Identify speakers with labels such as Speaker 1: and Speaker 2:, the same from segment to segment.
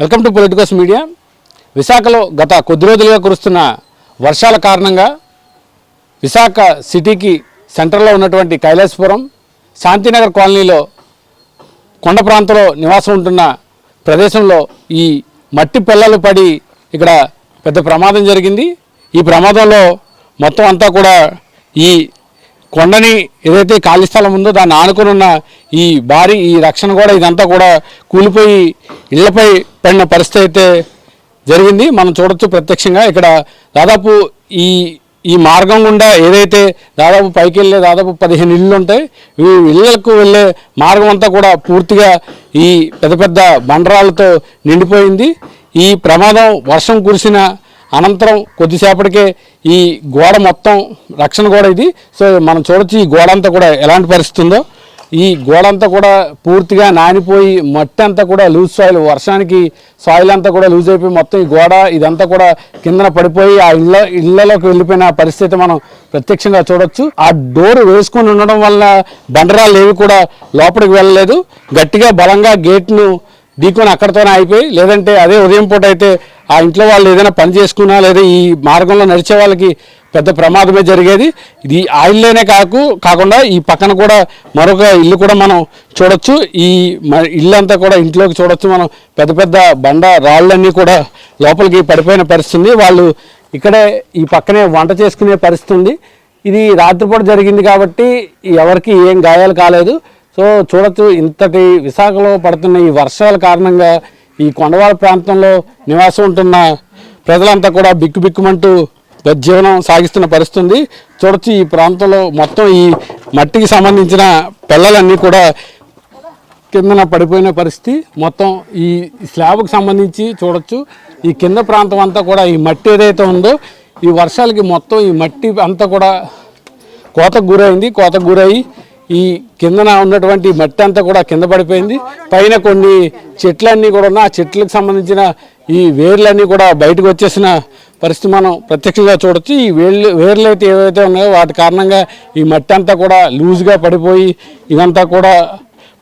Speaker 1: Welcome to Politicos media. విశాఖలో గత కొద్ది రోజులుగా కురుస్తున్న వర్షాల కారణంగా విశాఖ సిటీకి సెంటర్లో ఉన్నటువంటి కైలాసపురం శాంతినగర్ కాలనీలో కొండ ప్రాంతంలో నివాసం ఉంటున్న ప్రదేశంలో ఈ మట్టి పిల్లలు పడి ఇక్కడ పెద్ద ప్రమాదం జరిగింది. ఈ ప్రమాదంలో మొత్తం అంతా కూడా ఈ కొండని ఏదైతే ఖాళీ స్థలం ఉందో దాన్ని ఆనుకుని ఉన్న ఈ భారీ ఈ రక్షణ కూడా ఇదంతా కూడా కూలిపోయి ఇళ్ళపై పడిన పరిస్థితి అయితే జరిగింది. మనం చూడొచ్చు ప్రత్యక్షంగా ఇక్కడ దాదాపు ఈ ఈ మార్గం గుండా ఏదైతే దాదాపు పైకి వెళ్ళే దాదాపు పదిహేను ఇళ్ళు ఉంటాయి ఈ ఇళ్ళకు వెళ్ళే మార్గం అంతా కూడా పూర్తిగా ఈ పెద్ద పెద్ద బండరాలతో నిండిపోయింది. ఈ ప్రమాదం వర్షం కురిసిన అనంతరం కొద్దిసేపటికే ఈ గోడ మొత్తం రక్షణ గోడ ఇది. సో మనం చూడొచ్చు ఈ గోడ అంతా కూడా ఎలాంటి పరిస్థితి ఉందో. ఈ గోడ అంతా కూడా పూర్తిగా నానిపోయి మట్టి అంతా కూడా లూజ్ సాయిల్ వర్షానికి సాయిల్ అంతా కూడా లూజ్ అయిపోయి మొత్తం ఈ గోడ ఇదంతా కూడా కిందన పడిపోయి ఆ ఇళ్ళ ఇళ్ళలోకి వెళ్ళిపోయిన పరిస్థితి మనం ప్రత్యక్షంగా చూడొచ్చు. ఆ డోర్ వేసుకొని ఉండడం వల్ల బండరాలు ఏవి కూడా లోపలికి వెళ్ళలేదు. గట్టిగా బలంగా గేట్ను ఢీకొని అక్కడితోనే అయిపోయి లేదంటే అదే ఉదయం పూట అయితే ఆ ఇంట్లో వాళ్ళు ఏదైనా పని చేసుకున్నా లేదా ఈ మార్గంలో నడిచే వాళ్ళకి పెద్ద ప్రమాదమే జరిగేది. ఇది ఆ ఇల్లేనే కాకు కాకుండా ఈ పక్కన కూడా మరొక ఇల్లు కూడా మనం చూడొచ్చు. ఈ మ- ఇల్లు అంతా కూడా ఇంట్లోకి చూడొచ్చు. మనం పెద్ద పెద్ద బండ రాళ్ళన్నీ కూడా లోపలికి పడిపోయిన పరిస్థితి వాళ్ళు ఇక్కడే ఈ పక్కనే వంట చేసుకునే పరిస్థితి ఉంది. ఇది రాత్రిపూట జరిగింది కాబట్టి ఎవరికి ఏం గాయాలు కాలేదు. సో చూడొచ్చు ఇంతటి విశాఖలో పడుతున్న ఈ వర్షాల కారణంగా ఈ కొండవాడ ప్రాంతంలో నివాసం ఉంటున్న ప్రజలంతా కూడా బిక్కుబిక్కుమంటూ జీవనం సాగిస్తున్న పరిస్థితి ఉంది చూడొచ్చు ఈ ప్రాంతంలో మొత్తం ఈ మట్టికి సంబంధించిన పిల్లలన్నీ కూడా కిందన పడిపోయిన పరిస్థితి. మొత్తం ఈ స్లాబ్కి సంబంధించి చూడొచ్చు. ఈ కింద ప్రాంతం అంతా కూడా ఈ మట్టి ఏదైతే ఉందో ఈ వర్షాలకి మొత్తం ఈ మట్టి అంతా కూడా కోతకు గురైంది. కోతకు గురయ్యి ఈ కిందన ఉన్నటువంటి మట్టి అంతా కూడా కింద పడిపోయింది. పైన కొన్ని చెట్లన్నీ కూడా ఉన్న ఆ చెట్లకు సంబంధించిన ఈ వేర్లన్నీ కూడా బయటకు వచ్చేసిన పరిస్థితి మనం ప్రత్యక్షంగా చూడొచ్చు. ఈ వేర్లు వేర్లు అయితే ఏవైతే ఉన్నాయో వాటి కారణంగా ఈ మట్టి అంతా కూడా లూజ్గా పడిపోయి ఇదంతా కూడా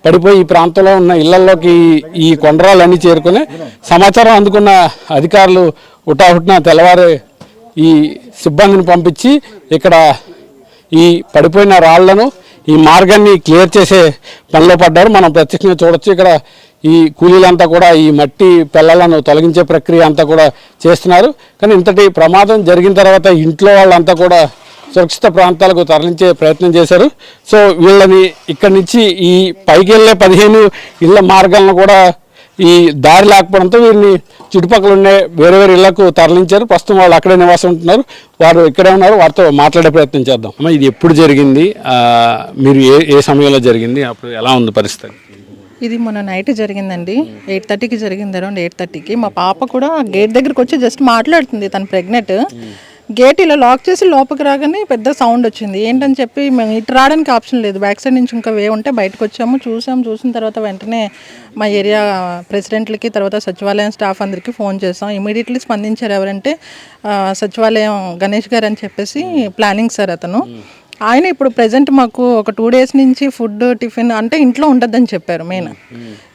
Speaker 1: పడిపోయి ఈ ప్రాంతంలో ఉన్న ఇళ్ళలోకి ఈ కొండరాలన్నీ చేరుకుని సమాచారం అందుకున్న అధికారులు ఉటాహుట్న తెల్లవారే ఈ సిబ్బందిని పంపించి ఇక్కడ ఈ పడిపోయిన రాళ్ళను ఈ మార్గాన్ని క్లియర్ చేసే పనిలో పడ్డారు. మనం ప్రత్యక్షంగా చూడొచ్చు ఇక్కడ ఈ కూలీలంతా కూడా ఈ మట్టి పిల్లలను తొలగించే ప్రక్రియ అంతా కూడా చేస్తున్నారు. కానీ ఇంతటి ప్రమాదం జరిగిన తర్వాత ఇంట్లో వాళ్ళంతా కూడా సురక్షిత ప్రాంతాలకు తరలించే ప్రయత్నం చేశారు. సో వీళ్ళని ఇక్కడి నుంచి ఈ పైకి వెళ్ళే పదిహేను ఇళ్ళ మార్గాలను కూడా ఈ దారి లేకపోవడంతో వీరిని చుట్టుపక్కల ఉండే వేరే వేరే ఇళ్ళకు తరలించారు. ప్రస్తుతం వాళ్ళు అక్కడే నివాసం ఉంటున్నారు. వారు ఇక్కడే ఉన్నారు. వారితో మాట్లాడే ప్రయత్నం చేద్దాం. అమ్మ ఇది ఎప్పుడు జరిగింది? ఆ, మీరు ఏ ఏ సమయంలో జరిగింది? అప్పుడు ఎలా ఉంది పరిస్థితి?
Speaker 2: ఇది మొన్న నైట్ జరిగిందండి. ఎయిట్ థర్టీకి జరిగింది. అరౌండ్ ఎయిట్ థర్టీకి. మా పాప కూడా గేట్ దగ్గరికి వచ్చి జస్ట్ మాట్లాడుతుంది. తను ప్రెగ్నెంట్. గేట్ ఇలా లాక్ చేసి లోపలికి రాగానే పెద్ద సౌండ్ వచ్చింది. ఏంటని చెప్పి మేము ఇటు రావడానికి ఆప్షన్ లేదు. బ్యాక్ సైడ్ నుంచి ఇంకా వే ఉంటే బయటకు వచ్చాము. చూసాము. చూసిన తర్వాత వెంటనే మా ఏరియా ప్రెసిడెంట్లకి తర్వాత సచివాలయం స్టాఫ్ అందరికీ ఫోన్ చేసాం. ఇమీడియట్లీ స్పందించారు ఎవరంటే సచివాలయం గణేష్ గారు అని చెప్పేసి ప్లానింగ్ సార్ అతను. ఆయన ఇప్పుడు ప్రజెంట్ మాకు ఒక టూ డేస్ నుంచి ఫుడ్ టిఫిన్ అంటే ఇంట్లో ఉండొద్దని చెప్పారు మెయిన్.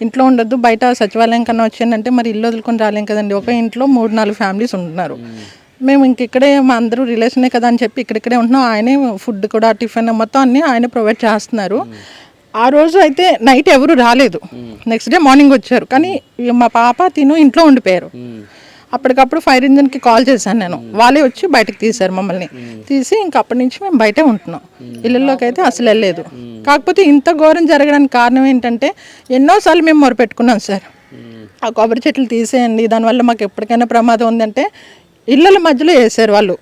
Speaker 2: ఇంట్లో ఉండద్దు. బయట సచివాలయం కన్నా వచ్చిందంటే మరి ఇల్లు వదులుకొని రాలేం కదండి. ఒక ఇంట్లో మూడు నాలుగు ఫ్యామిలీస్ ఉంటున్నారు. మేము ఇంక ఇక్కడే మా అందరూ రిలేషనే కదా అని చెప్పి ఇక్కడిక్కడే ఉంటున్నాం. ఆయనే ఫుడ్ కూడా టిఫిన్ మొత్తం అన్నీ ఆయనే ప్రొవైడ్ చేస్తున్నారు. ఆ రోజు అయితే నైట్ ఎవరు రాలేదు. నెక్స్ట్ డే మార్నింగ్ వచ్చారు. కానీ మా పాప తిను ఇంట్లో ఉండిపోయారు. అప్పటికప్పుడు ఫైర్ ఇంజిన్కి కాల్ చేశాను నేను. వాళ్ళే వచ్చి బయటకు తీశారు మమ్మల్ని. తీసి ఇంక అప్పటి నుంచి మేము బయటే ఉంటున్నాం. ఇళ్ళల్లోకి అయితే అసలు వెళ్ళలేదు. కాకపోతే ఇంత ఘోరం జరగడానికి కారణం ఏంటంటే ఎన్నోసార్లు మేము మొరపెట్టుకున్నాం సార్. ఆ కొబ్బరి చెట్లు తీసేయండి దానివల్ల మాకు ఎప్పటికైనా ప్రమాదం ఉందంటే ఇళ్ళల మధ్యలో వేసారు వాళ్ళు.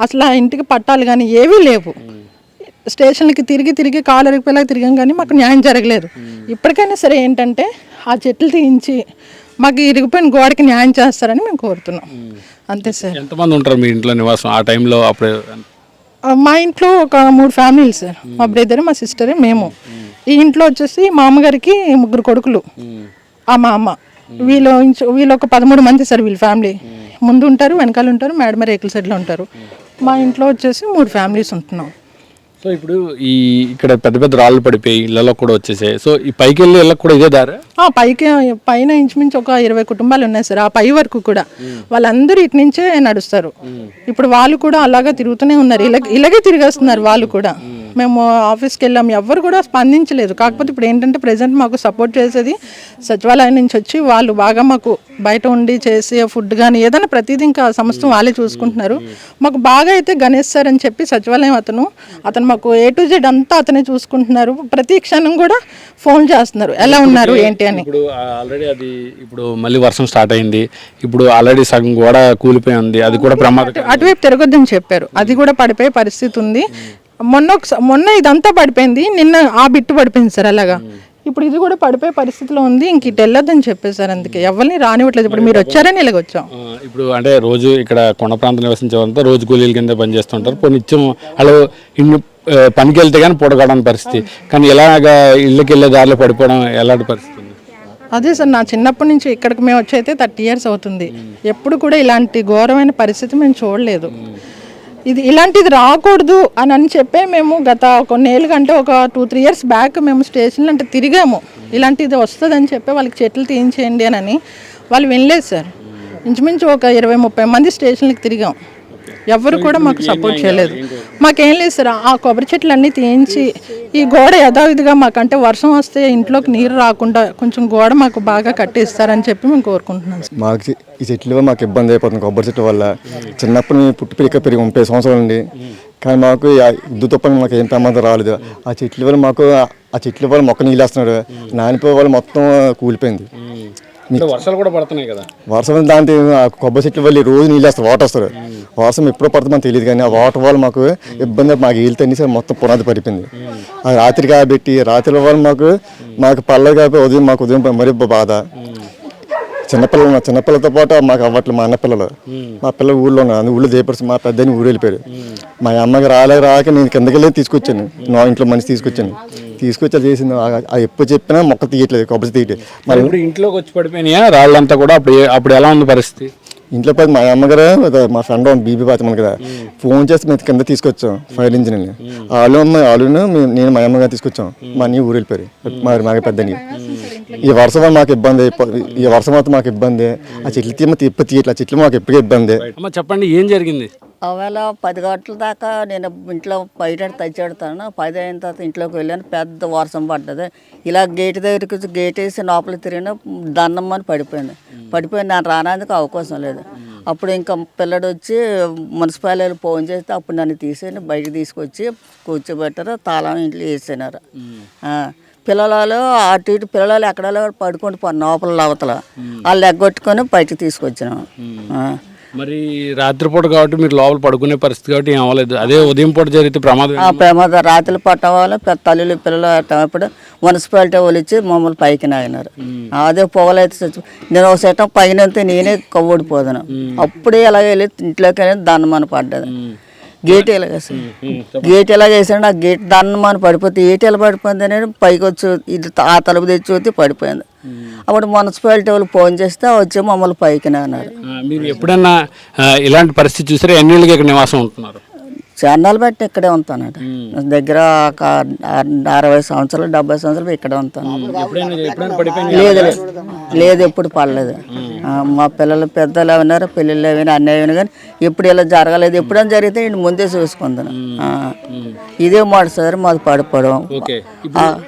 Speaker 2: అసలు ఆ ఇంటికి పట్టాలు కానీ ఏవీ లేవు. స్టేషన్లకి తిరిగి తిరిగి కాలు ఎరిగిపోయేలా తిరిగాం కానీ మాకు న్యాయం జరగలేదు. ఇప్పటికైనా సరే ఏంటంటే ఆ చెట్లు తీయించి మాకు ఇరిగిపోయిన గోడకి న్యాయం చేస్తారని మేము కోరుతున్నాం. అంతే సార్.
Speaker 1: ఎంతమంది ఉంటారు మీ ఇంట్లో నివాసం? ఆ టైంలో అప్పుడు
Speaker 2: మా ఇంట్లో ఒక మూడు ఫ్యామిలీలు సార్. మా బ్రదర్ మా సిస్టర్ మేము. ఈ ఇంట్లో వచ్చేసి మా అమ్మగారికి ముగ్గురు కొడుకులు. ఆ మా అమ్మ. వీళ్ళు వీళ్ళు ఒక పదమూడు మంది సార్ వీళ్ళ ఫ్యామిలీ. ముందు ఉంటారు వెనకాల ఉంటారు మేడమ రేకుల సైడ్లో ఉంటారు. మా ఇంట్లో వచ్చేసి మూడు ఫ్యామిలీస్ ఉంటున్నాం.
Speaker 1: సో ఇప్పుడు ఈ ఇక్కడ పెద్ద పెద్ద రాళ్ళు పడిపోయి ఇళ్ళలో కూడా వచ్చేసాయి. సో ఈ పైకి వెళ్ళి ఇళ్ళకి కూడా ఇదే దారా?
Speaker 2: ఆ, పైకి పైన ఇంచుమించు ఒక ఇరవై కుటుంబాలు ఉన్నాయి సార్ ఆ పై వరకు కూడా. వాళ్ళందరూ ఇటు నుంచే నడుస్తారు. ఇప్పుడు వాళ్ళు కూడా అలాగా తిరుగుతూనే ఉన్నారు. ఇలా ఇలాగే తిరిగేస్తున్నారు వాళ్ళు కూడా. మేము ఆఫీస్కి వెళ్ళాం. ఎవ్వరు కూడా స్పందించలేదు. కాకపోతే ఇప్పుడు ఏంటంటే ప్రజెంట్ మాకు సపోర్ట్ చేసేది సచివాలయం నుంచి వచ్చి వాళ్ళు బాగా మాకు బయట ఉండి చేసే ఫుడ్ కానీ ఏదైనా ప్రతిదీ ఇంకా సమస్తం వాళ్ళే చూసుకుంటున్నారు. మాకు బాగా అయితే గణేష్ సార్ అని చెప్పి సచివాలయం అతను అతను మాకు ఏ టు జెడ్ అంతా అతనే చూసుకుంటున్నారు. ప్రతి క్షణం కూడా ఫోన్ చేస్తున్నారు. ఎలా ఉన్నారు ఏంటి అని.
Speaker 1: ఇప్పుడు ఆల్రెడీ అది ఇప్పుడు మళ్ళీ వర్షం స్టార్ట్ అయింది. ఇప్పుడు ఆల్రెడీ సగం గోడ కూలిపోయి ఉంది. అది కూడా ప్రమాదం
Speaker 2: అటువైపు తిరగొద్దని చెప్పారు. అది కూడా పడిపోయే పరిస్థితి ఉంది. మొన్న మొన్న ఇదంతా పడిపోయింది. నిన్న ఆ బిట్టు పడిపోయింది సార్ అలాగా. ఇప్పుడు ఇది కూడా పడిపోయే పరిస్థితిలో ఉంది. ఇంక ఇటు వెళ్ళొద్దని చెప్పేశారు అందుకే. ఎవరిని రానివ్వట్లేదు. ఇప్పుడు మీరు వచ్చారని ఇలాగ వచ్చాం.
Speaker 1: ఇప్పుడు అంటే రోజు ఇక్కడ కొండ ప్రాంతం నివసించే వాళ్ళంతా రోజు కూలీల కింద పనిచేస్తుంటారు నిత్యం అలా ఇన్ని ఆ, పనికి వెళ్తే కానీ పొడగడని పరిస్థితి. కానీ ఇలాగా ఇళ్ళకి వెళ్ళే దారిలో పడిపోవడం ఎలాంటి పరిస్థితి?
Speaker 2: అదే సార్ నా చిన్నప్పటి నుంచి ఇక్కడికి మేము వచ్చి అయితే థర్టీ ఇయర్స్ అవుతుంది. ఎప్పుడు కూడా ఇలాంటి ఘోరమైన పరిస్థితి మేము చూడలేదు. ఇది ఇలాంటిది రాకూడదు అని అని చెప్పే మేము గత కొన్నేళ్ళు కంటే ఒక టూ త్రీ ఇయర్స్ బ్యాక్ మేము స్టేషన్లు అంటే తిరిగాము. ఇలాంటిది వస్తుందని చెప్పి వాళ్ళకి చెట్లు తీయించేయండి అని వాళ్ళు వినలేదు సార్. ఇంచుమించు ఒక ఇరవై ముప్పై మంది స్టేషన్లకు తిరిగాం. ఎవరు కూడా మాకు సపోర్ట్ చేయలేదు. మాకేం లేదు సార్ ఆ కొబ్బరి చెట్లు అన్నీ తీయించి ఈ గోడ యథావిధిగా మాకంటే వర్షం వస్తే ఇంట్లోకి నీరు రాకుండా కొంచెం గోడ మాకు బాగా కట్టిస్తారని చెప్పి మేము కోరుకుంటున్నాం సార్.
Speaker 3: మాకు ఈ చెట్లు మాకు ఇబ్బంది అయిపోతుంది కొబ్బరి చెట్ల వల్ల. చిన్నప్పుడు మేము పుట్టి పెరిగి పెరిగి ముప్పై సంవత్సరాలు అండి కానీ మాకు ఇద్దు తప్పని మాకు ఏం ప్రమాదం రాలేదు. ఆ చెట్ల వల్ల మాకు ఆ- చెట్ల వల్ల మొక్క నీళ్ళు వేస్తున్నాడు. నానిపోయే వల్ల మొత్తం కూలిపోయింది.
Speaker 1: వర్షాలు కూడా పడుతున్నాయి కదా.
Speaker 3: వర్షం దాంతో కొబ్బరి చెట్లు వల్ల రోజు నీళ్ళు వస్తారు వాటర్ వస్తారు. వర్షం ఎప్పుడు పడుతుంది మనకు తెలియదు కానీ ఆ వాటర్ వల్ల మాకు ఇబ్బంది మాకు ఈళ్ళు తన్ని మొత్తం పునాది పడిపోయింది. ఆ రాత్రి కాబట్టి రాత్రి వల్ల మాకు మాకు పల్లె కాబట్టి ఉదయం మాకు ఉదయం మరీ బాధ. చిన్నపిల్లలు ఉన్నారు. చిన్నపిల్లలతో పాటు మాకు అవ్వట్లు మా అన్న పిల్లలు మా పిల్లలు ఊళ్ళో ఉన్నారు. ఊళ్ళో దేపరిచి మా పెద్దని ఊరు వెళ్ళిపోయారు. మా అమ్మకి రాలేక రాక నేను కిందకి వెళ్ళి తీసుకొచ్చాను. నా ఇంట్లో మనిషి తీసుకొచ్చాను. తీసుకొచ్చి చేసింది ఎప్పుడు చెప్పినా మొక్క తీయట్లేదు కొబ్బరి తీయట్లేదు.
Speaker 1: మరి ఇప్పుడు ఇంట్లోకి వచ్చి పడిపోయినాయా? రాళ్ళంతా కూడా అప్పుడు అప్పుడు ఎలా ఉంది పరిస్థితి?
Speaker 3: ఇంట్లో పోయి మా అమ్మగారు మా ఫ్రెండ్ బీబీ పాతమని కదా. ఫోన్ చేసి మేము కింద తీసుకొచ్చాం ఫైర్ ఇంజిన్ ఆలు అమ్మ ఆలును మేము- నేను మా అమ్మగారు తీసుకొచ్చాం. మా నీ ఊరు వెళ్ళిపోయారు. మరి మాకు పెద్దని. ఈ వర్షం వల్ల మాకు ఇబ్బంది ఈ వర్షం మాత్రం మాకు ఇబ్బంది. ఆ చెట్లు తీమ తిప్ప తీయట్లా చెట్లు మాకు ఎప్పటికీ ఇబ్బంది.
Speaker 1: చెప్పండి ఏం జరిగింది?
Speaker 4: ఒకవేళ పది గంటల దాకా నేను ఇంట్లో బయట తెచ్చెడతాను పది అయిన తర్వాత ఇంట్లోకి వెళ్ళాను. పెద్ద వర్షం పడ్డది. ఇలా గేట్ దగ్గరికి గేట్ వేసి లోపల తిరిగిన దన్నమ్మని పడిపోయింది. పడిపోయింది నేను రానందుకు అవకాశం లేదు. అప్పుడు ఇంకా పిల్లడు వచ్చి మున్సిపాలిటీ ఫోన్ చేస్తే అప్పుడు నన్ను తీసేసి బయటకు తీసుకొచ్చి కూర్చోబెట్టారు. తాళం ఇంట్లో వేసినారు పిల్లలు అటు ఇటు పిల్లలు ఎక్కడ పడుకొని పోను లోపల. అవతల వాళ్ళు ఎగ్గొట్టుకొని బయటకు తీసుకొచ్చినాం.
Speaker 1: మరి రాత్రిపూట కాబట్టి మీరు లోపల పడుకునే పరిస్థితి కాబట్టి ఏం అవ్వలేదు. అదే ఉదయం పూట జరిగితే ప్రమాదం
Speaker 4: ఆ ప్రమాద పట్టడం వల్ల పెద్ద తల్లులు పిల్లలు అప్పుడు మున్సిపాలిటీ వాళ్ళు ఇచ్చి మమ్మల్ని పైకి నాగినారు అదే పొగలైతే నేను ఒక సెటం పైన నేనే కవ్వడిపోదాను. అప్పుడే ఎలా వెళ్ళి ఇంట్లోకి వెళ్ళి దండమని పడ్డది. గేట్ ఎలాగేసాను గేట్ ఎలాగేసాను ఆ గేట్ దండమని పడిపోతే ఏటి ఎలా పడిపోయింది అనేది పైకి వచ్చి ఇది ఆ తలుపు తెచ్చి వచ్చి పడిపోయింది. అప్పుడు మున్సిపాలిటీ వాళ్ళు ఫోన్ చేస్తే వచ్చి మమ్మల్ని పైకి
Speaker 1: ఆ, మీరు ఎప్పుడన్నా ఇలాంటి పరిస్థితి చూసారా? ఎన్ని ఇక్కడ నివాసం ఉంటున్నారు?
Speaker 4: చాన్నాలు బట్టి ఇక్కడే ఉంటానట. దగ్గర ఒక అరవై సంవత్సరాలు డెబ్బై సంవత్సరాలు ఇక్కడే ఉంటాను. లేదు లేదు. లేదు ఎప్పుడు పడలేదు. మా పిల్లలు పెద్దలు ఉన్నారు పెళ్ళిళ్ళు అవి అన్నీ అయినా కానీ ఎప్పుడు ఇలా జరగలేదు. ఎప్పుడైనా జరిగితే నేను ముందే చూసుకుందాను. ఇదే మాట సార్ మాది పడిపోవడం.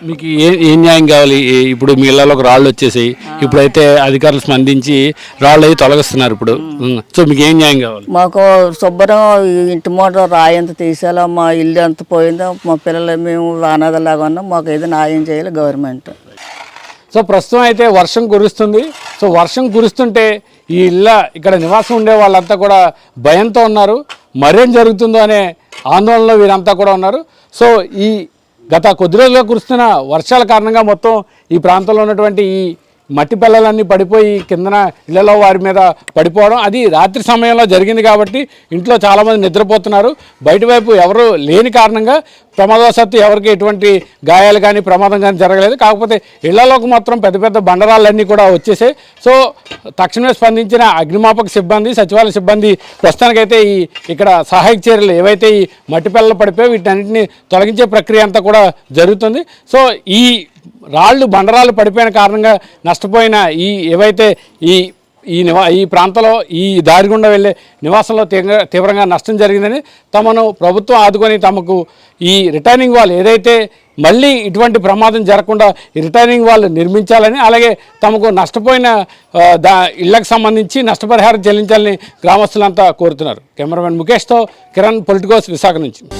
Speaker 1: మీకు ఏ ఏం న్యాయం కావాలి? ఇప్పుడు మీ ఇళ్ళలోకి రాళ్ళు వచ్చేసాయి ఇప్పుడైతే అధికారులు స్పందించి రాళ్ళు అవి తొలగిస్తున్నారు ఇప్పుడు. సో మీకు ఏం న్యాయం కావాలి?
Speaker 4: మాకు శుభ్రం ఇంటి మూట రాయి ఎంత తీసేలా మా ఇల్లు ఎంత పోయిందో మా పిల్లలు మేము అనాథలాగా ఉన్నాం మాకు ఏదో న్యాయం చేయాలి గవర్నమెంట్.
Speaker 1: సో ప్రస్తుతం అయితే వర్షం కురుస్తుంది. సో వర్షం కురుస్తుంటే ఈ ఇళ్ళ ఇక్కడ నివాసం ఉండే వాళ్ళంతా కూడా భయంతో ఉన్నారు. మరేం జరుగుతుందో అనే ఆందోళనలో వీరంతా కూడా ఉన్నారు. సో ఈ గత కొద్ది రోజులుగా కురుస్తున్న వర్షాల కారణంగా మొత్తం ఈ ప్రాంతంలో ఉన్నటువంటి ఈ మట్టి పిల్లలన్నీ పడిపోయి కిందన ఇళ్ళలో వారి మీద పడిపోవడం అది రాత్రి సమయంలో జరిగింది కాబట్టి ఇంట్లో చాలామంది నిద్రపోతున్నారు. బయట వైపు ఎవరు లేని కారణంగా ప్రమాదవశాత్తు ఎవరికి ఎటువంటి గాయాలు కానీ ప్రమాదం కానీ జరగలేదు. కాకపోతే ఇళ్ళలోకి మాత్రం పెద్ద పెద్ద బండరాళ్ళన్నీ కూడా వచ్చేసాయి. సో తక్షణమే స్పందించిన అగ్నిమాపక సిబ్బంది సచివాలయ సిబ్బంది ప్రస్తుతానికైతే ఈ ఇక్కడ సహాయక చర్యలు ఏవైతే ఈ మట్టి పిల్లలు పడిపోయి వీటన్నిటిని తొలగించే ప్రక్రియ అంతా కూడా జరుగుతుంది. సో ఈ రాళ్ళు బండరాళ్ళు పడిపోయిన కారణంగా నష్టపోయిన ఈ ఏవైతే ఈ ఈ నివా ఈ ప్రాంతంలో ఈ దారి గుండా వెళ్ళే నివాసంలో తీవ్రంగా నష్టం జరిగిందని తమను ప్రభుత్వం ఆదుకొని తమకు ఈ రిటర్నింగ్ వాళ్ళు ఏదైతే మళ్ళీ ఇటువంటి ప్రమాదం జరగకుండా ఈ రిటర్నింగ్ నిర్మించాలని అలాగే తమకు నష్టపోయిన దా ఇళ్ళకు సంబంధించి నష్టపరిహారం చెల్లించాలని గ్రామస్తులంతా కోరుతున్నారు. కెమెరామెన్ ముఖేష్తో కిరణ్ పొలిటికోస్ విశాఖ నుంచి.